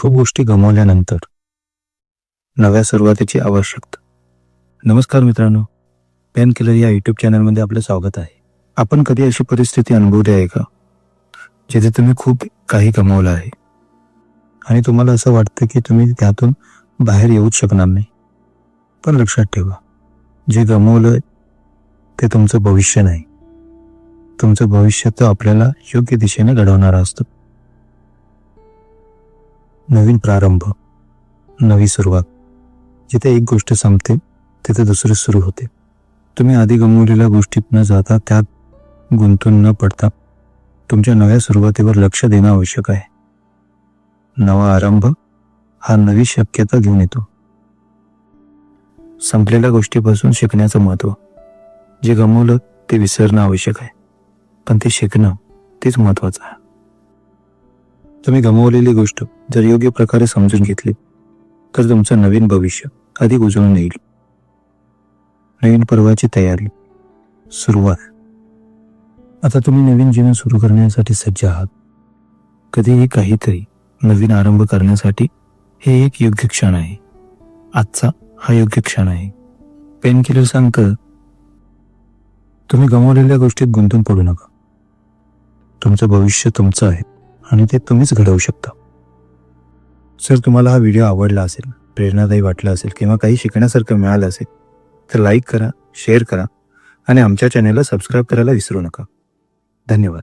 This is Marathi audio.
खूप गोष्टी गमावल्यानंतर. नव्या सुरुवातीची आवश्यकता. नमस्कार मित्रांनो. पेन किलर या यूट्यूब चॅनलमध्ये आपलं स्वागत आहे. आपण कधी अशी परिस्थिती अनुभवली आहे का? जिथे तुम्ही खूप काही गमावलं आहे? आणि तुम्हाला असं वाटतं की तुम्ही त्यातून बाहेर येऊच शकणार नाही. पण लक्षात ठेवा. जे गमावलं ते तुमचं भविष्य नाही. तुमचं भविष्य तर आपल्याला योग्य दिशेने घडवणारं असतं. नवीन प्रारंभ नवी सुरुवात. जिथे एक गोष्ट संपते तिथे दुसरी सुरू होते. तुम्ही आधी गमवलेल्या गोष्टीत न जाता त्यात गुंतून न पडता तुमच्या नव्या सुरुवातीवर लक्ष देणं आवश्यक आहे. नवा आरंभ हा नवी शक्यता घेऊन येतो. संपलेल्या गोष्टीपासून शिकण्याचं महत्त्व. जे गमवलं ते विसरणं आवश्यक आहे. पण ते शिकणं तेच महत्वाचं आहे. तुम्ही गमावलेली गोष्ट जर योग्य प्रकारे समजून घेतली तर तुमचं नवीन भविष्य अधिक उजळून येईल. नवीन पर्वाची तयारी सुरुवात. आता तुम्ही नवीन जीवन सुरू करण्यासाठी सज्ज आहात. कधीही काहीतरी नवीन आरंभ करण्यासाठी हे एक योग्य क्षण आहे. आजचा हा योग्य क्षण आहे. पेन किलर सांगतं तुम्ही गमावलेल्या गोष्टीत गुंतून पडू नका. तुमचं भविष्य तुमचं आहे. आणि ते तुम्हीच घडवू शकता. जर तुम्हाला हा व्हिडिओ आवडला असेल प्रेरणादायी वाटला असेल किंवा काही शिकण्यासारखं मिळालं असेल तर लाईक करा शेअर करा आणि आमच्या चॅनेलला सबस्क्राईब करायला विसरू नका. धन्यवाद.